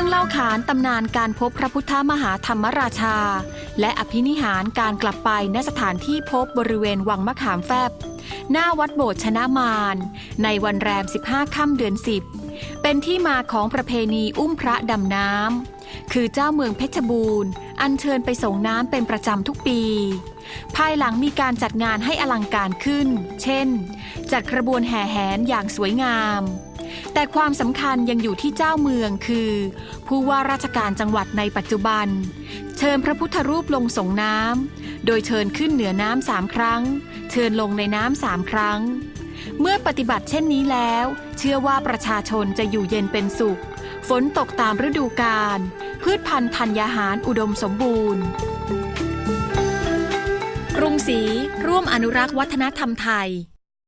รื่องเล่าขานตำนานการพบพระพุทธมหาธรรมราชา และอภินิหารการกลับไปณสถานที่พบบริเวณวังมะขามแฟบ หน้าวัดโบสถ์ชนะมาร ในวันแรม 15 ค่ำเดือน 10 เป็นที่มาของประเพณีอุ้มพระดำน้ำ คือเจ้าเมืองเพชรบูรณ์ อัญเชิญไปส่งน้ำเป็นประจำทุกปี ภายหลังมีการจัดงานให้อลังการขึ้น เช่น จัดกระบวนแห่แหนอย่างสวยงาม แต่ความสำคัญยังอยู่ที่เจ้าเมืองคือ ผู้ว่าราชการจังหวัดในปัจจุบัน เชิญพระพุทธรูปลงส่งน้ำ โดยเชิญขึ้นเหนือน้ำสามครั้ง เชิญลงในน้ำสามครั้ง เมื่อปฏิบัติเช่นนี้แล้ว เชื่อว่าประชาชนจะอยู่เย็นเป็นสุข ฝนตกตามฤดูกาล พืชพันธุ์ธัญญาหารอุดมสมบูรณ์ กรุงศรีร่วมอนุรักษ์วัฒนธรรมไทย